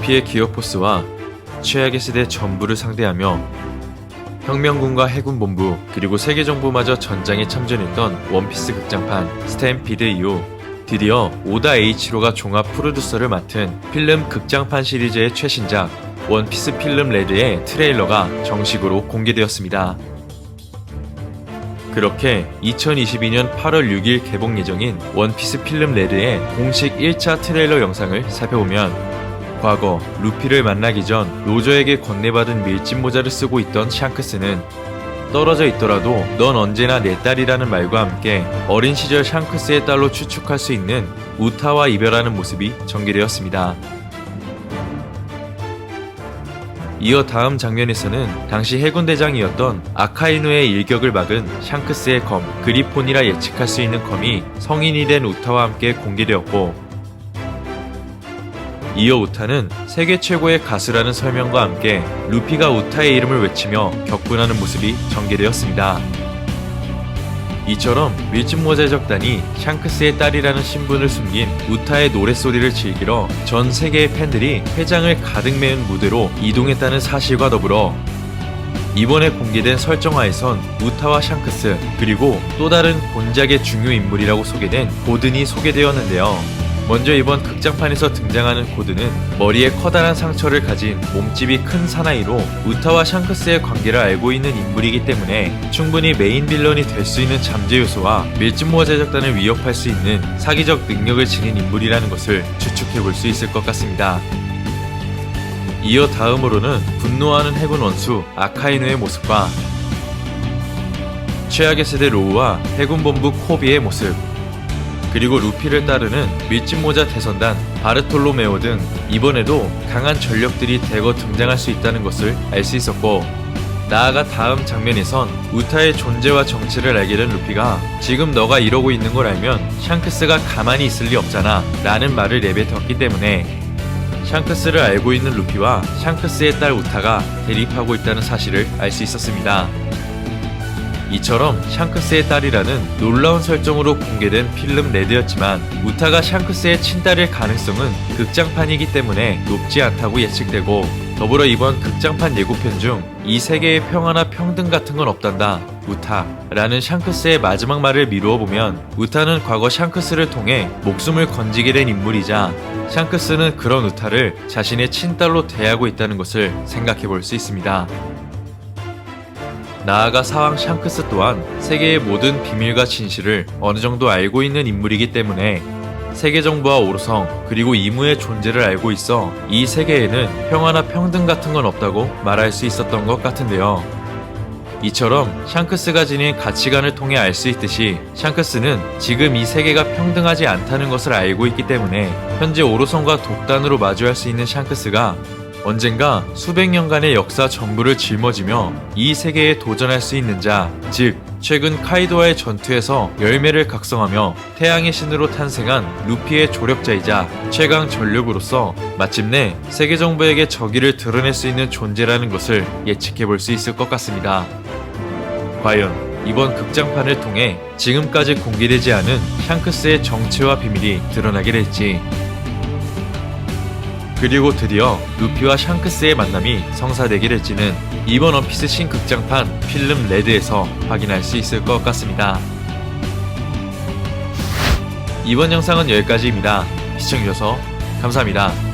루피의 기어 포스와 최악의 세대 전부를 상대하며 혁명군과 해군본부 그리고 세계정부마저 전장에 참전했던 원피스 극장판 스탬피드 이후 드디어 오다 H로가 종합 프로듀서를 맡은 필름 극장판 시리즈의 최신작 원피스 필름 레드의 트레일러가 정식으로 공개되었습니다. 그렇게 2022년 8월 6일 개봉 예정인 원피스 필름 레드의 공식 1차 트레일러 영상을 살펴보면 과거 루피를 만나기 전 로저에게 건네받은 밀짚 모자를 쓰고 있던 샹크스는 떨어져 있더라도 넌 언제나 내 딸이라는 말과 함께 어린 시절 샹크스의 딸로 추측할 수 있는 우타와 이별하는 모습이 전개되었습니다. 이어 다음 장면에서는 당시 해군 대장이었던 아카이누의 일격을 막은 샹크스의 검 그리폰이라 예측할 수 있는 검이 성인이 된 우타와 함께 공개되었고 이어 우타는 세계 최고의 가수라는 설명과 함께 루피가 우타의 이름을 외치며 격분하는 모습이 전개되었습니다. 이처럼 밀짚 모자 적단이 샹크스의 딸이라는 신분을 숨긴 우타의 노랫소리를 즐기러 전 세계의 팬들이 회장을 가득 메운 무대로 이동했다는 사실과 더불어 이번에 공개된 설정화에선 우타와 샹크스 그리고 또 다른 본작의 중요 인물이라고 소개된 고든이 소개되었는데요. 먼저 이번 극장판에서 등장하는 고든은 머리에 커다란 상처를 가진 몸집이 큰 사나이로 우타와 샹크스의 관계를 알고 있는 인물이기 때문에 충분히 메인 빌런이 될 수 있는 잠재 요소와 밀짚모아 제작단을 위협할 수 있는 사기적 능력을 지닌 인물이라는 것을 추측해 볼 수 있을 것 같습니다. 이어 다음으로는 분노하는 해군 원수 아카이누의 모습과 최악의 세대 로우와 해군 본부 코비의 모습 그리고 루피를 따르는 밀짚 모자 대선단 바르톨로메오 등 이번에도 강한 전력들이 대거 등장할 수 있다는 것을 알 수 있었고 나아가 다음 장면에선 우타의 존재와 정체를 알게 된 루피가 지금 너가 이러고 있는 걸 알면 샹크스가 가만히 있을 리 없잖아 라는 말을 내뱉었기 때문에 샹크스를 알고 있는 루피와 샹크스의 딸 우타가 대립하고 있다는 사실을 알 수 있었습니다. 이처럼 샹크스의 딸이라는 놀라운 설정으로 공개된 필름 레드였지만 우타가 샹크스의 친딸일 가능성은 극장판이기 때문에 높지 않다고 예측되고 더불어 이번 극장판 예고편 중 이 세계의 평화나 평등 같은 건 없단다 우타 라는 샹크스의 마지막 말을 미루어 보면 우타는 과거 샹크스를 통해 목숨을 건지게 된 인물이자 샹크스는 그런 우타를 자신의 친딸로 대하고 있다는 것을 생각해 볼 수 있습니다. 나아가 사왕 샹크스 또한 세계의 모든 비밀과 진실을 어느 정도 알고 있는 인물이기 때문에 세계 정부와 오르성 그리고 이무의 존재를 알고 있어 이 세계에는 평화나 평등 같은 건 없다고 말할 수 있었던 것 같은데요. 이처럼 샹크스가 지닌 가치관을 통해 알 수 있듯이 샹크스는 지금 이 세계가 평등하지 않다는 것을 알고 있기 때문에 현재 오로성과 독단으로 마주할 수 있는 샹크스가 언젠가 수백 년간의 역사 전부를 짊어지며 이 세계에 도전할 수 있는 자, 즉 최근 카이도와의 전투에서 열매를 각성하며 태양의 신으로 탄생한 루피의 조력자이자 최강 전력으로서 마침내 세계 정부에게 적의를 드러낼 수 있는 존재라는 것을 예측해 볼 수 있을 것 같습니다. 과연 이번 극장판을 통해 지금까지 공개되지 않은 샹크스의 정체와 비밀이 드러나게 될지 그리고 드디어 루피와 샹크스의 만남이 성사되게 될지는 이번 원피스 신극장판 필름 레드에서 확인할 수 있을 것 같습니다. 이번 영상은 여기까지입니다. 시청해주셔서 감사합니다.